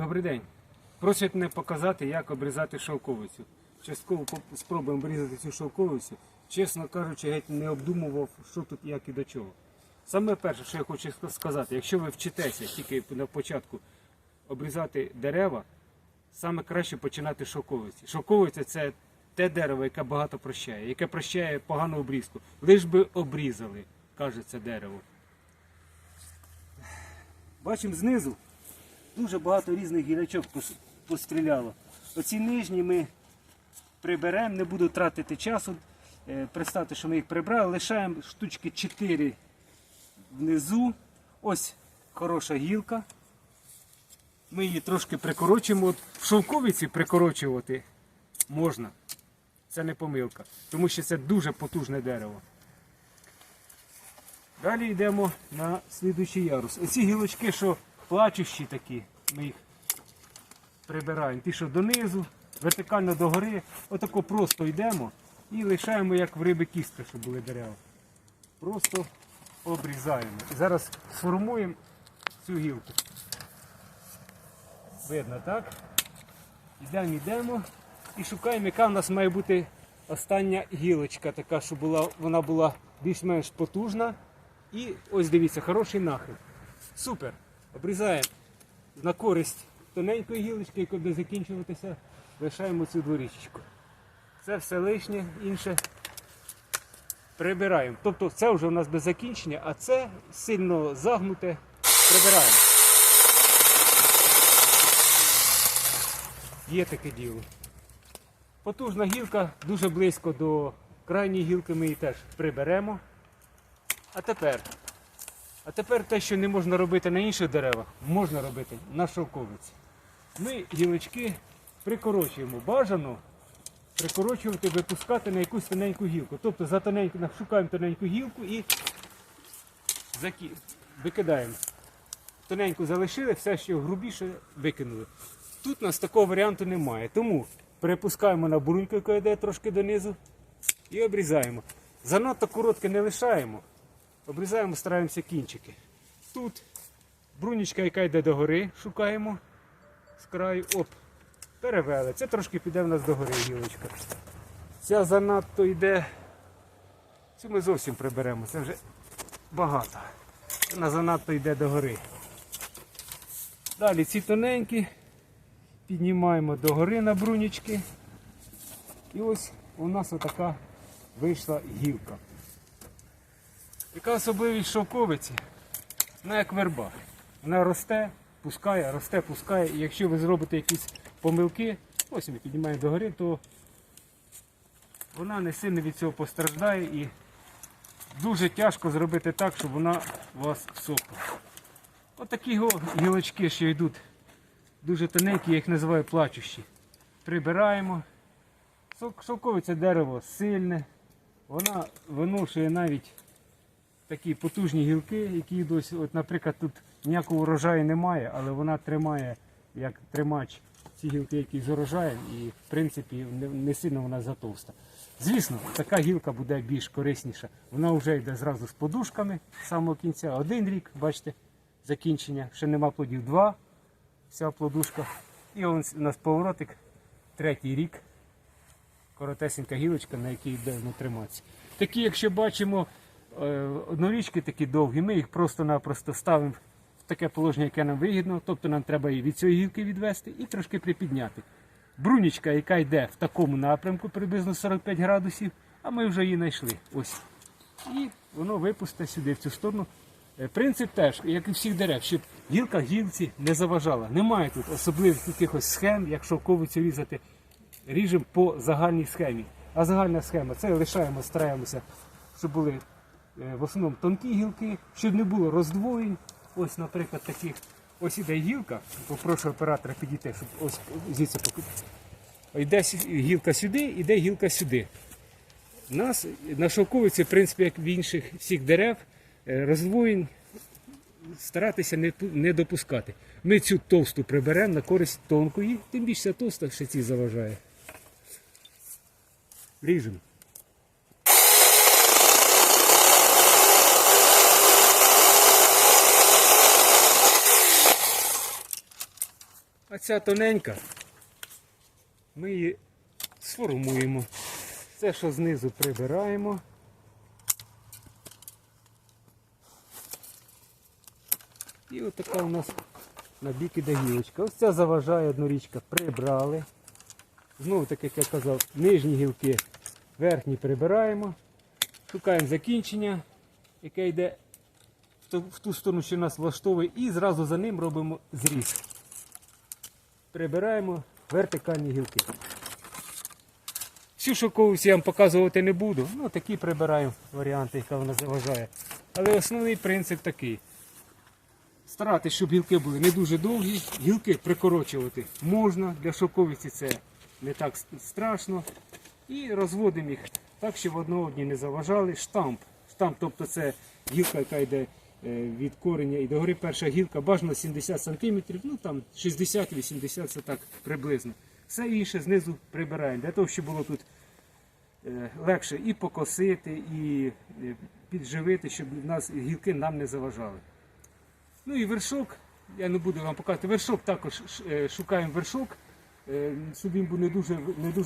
Добрий день. Просять мене показати, як обрізати шовковицю. Частково спробуємо обрізати цю шовковицю. Чесно кажучи, геть не обдумував, що тут, як і до чого. Саме перше, що я хочу сказати, якщо ви вчитеся тільки на початку обрізати дерева, саме краще починати шовковиці. Шовковиця це те дерево, яке багато прощає, яке прощає погану обрізку. Лиш би обрізали, каже це дерево. Бачимо знизу дуже багато різних гілячок постріляло. Оці нижні ми приберемо, не буду тратити часу. Е, Представте, що ми їх прибрали, лишаємо штучки 4 внизу. Ось хороша гілка. Ми її трошки прикорочуємо. От в шовковиці прикорочувати можна. Це не помилка, тому що це дуже потужне дерево. Далі йдемо на слідуючий ярус. Оці гілочки, що плачущі такі, ми їх прибираємо. Ті, що донизу, вертикально догори. Отако просто йдемо і лишаємо, як в риби кістки, щоб були дерева. Просто обрізаємо. І зараз сформуємо цю гілку. Видно, так? Йдемо, йдемо і шукаємо, яка в нас має бути остання гілочка, така, щоб була, вона була більш-менш потужна. І ось дивіться, хороший нахил. Супер. Обрізаємо на користь тоненької гілочки, яка буде закінчуватися, лишаємо цю дворічечку. Це все лишнє, інше прибираємо. Тобто це вже у нас без закінчення, а це сильно загнуте прибираємо. Є таке діло. Потужна гілка дуже близько до крайньої гілки ми її теж приберемо. А тепер, а тепер те, що не можна робити на інших деревах, можна робити на шовковиці. Ми гілочки прикорочуємо. Бажано прикорочувати, випускати на якусь тоненьку гілку. Тобто за тоненьку, шукаємо тоненьку гілку і закі... викидаємо. Тоненьку залишили, все, що грубіше викинули. Тут у нас такого варіанту немає. Тому перепускаємо на буруньку, яка йде трошки донизу, і обрізаємо. Занадто коротке не лишаємо. Обрізаємо, стараємося кінчики. Тут брунічка, яка йде догори, шукаємо з краю. Оп, перевели. Це трошки піде в нас догори гілочка. Ця занадто йде. Цю ми зовсім приберемо, це вже багато. Вона занадто йде догори. Далі ці тоненькі піднімаємо догори на брунічки. І ось у нас отака вийшла гілка. Яка особливість шовковиці? Вона як верба. Вона росте, пускає, росте, пускає. І якщо ви зробите якісь помилки, ось ми піднімаємо догори, то вона не сильно від цього постраждає і дуже тяжко зробити так, щоб вона вас всохла. Отакі го- гілочки, що йдуть дуже тоненькі, я їх називаю плачущі. Прибираємо. Шовковиця дерево сильне, вона виношує навіть такі потужні гілки, які йдуть. От, наприклад, тут ніякого урожаю немає, але вона тримає як тримач ці гілки, які з урожаєм, і в принципі не, не сильно вона затовста. Звісно, така гілка буде більш корисніша. Вона вже йде зразу з подушками з самого кінця. Один рік, бачите, закінчення, ще нема плодів, два, вся плодушка. І у нас поворотик, третій рік коротесенька гілочка, на якій йде триматися. Такі, якщо бачимо, однорічки такі довгі, ми їх просто-напросто ставимо в таке положення, яке нам вигідно, тобто нам треба її від цієї гілки відвести і трошки припідняти. Брунічка, яка йде в такому напрямку, приблизно 45 градусів, а ми вже її знайшли. Ось. І воно випусте сюди, в цю сторону. Е, Принцип теж, як і всіх дерев, щоб гілка гілці не заважала. Немає тут особливих якихось схем, як шовковицю різати ріжемо по загальній схемі. А загальна схема це лишаємо, стараємося, щоб були е, в основному тонкі гілки, щоб не було роздвоєнь. Ось, наприклад, таких. Ось іде гілка. Попрошу оператора підійти, щоб ось звідси поки. Йде гілка сюди, іде гілка сюди. У нас на шовковиці, в принципі, як в інших всіх дерев, е, роздвоєнь старатися не, не допускати. Ми цю товсту приберемо на користь тонкої, тим більше товста ще ці заважає. Ріжемо. Ця тоненька, ми її сформуємо. Це, що знизу прибираємо. І от така у нас на бік іде гілочка. Ось ця заважає однорічка. Прибрали. Знову таки, як я казав, нижні гілки, верхні прибираємо. Шукаємо закінчення, яке йде в ту сторону, що нас влаштовує, і зразу за ним робимо зріз. Прибираємо вертикальні гілки. Всю шоковицю я вам показувати не буду. Ну, такі прибираємо варіанти, яка вона заважає. Але основний принцип такий. Старатися, щоб гілки були не дуже довгі, гілки прикорочувати можна, для шоковиці це не так страшно. І розводимо їх так, щоб одного одні не заважали. Штамп. Штамп, тобто це гілка, яка йде від кореня і догори перша гілка, бажано 70 см, ну там 60-80 це так приблизно. Все інше знизу прибираємо, для того, щоб було тут е, легше і покосити, і е, підживити, щоб нас гілки нам не заважали. Ну і вершок, я не буду вам показувати, вершок також е, шукаємо вершок, е, був не дуже, не дуже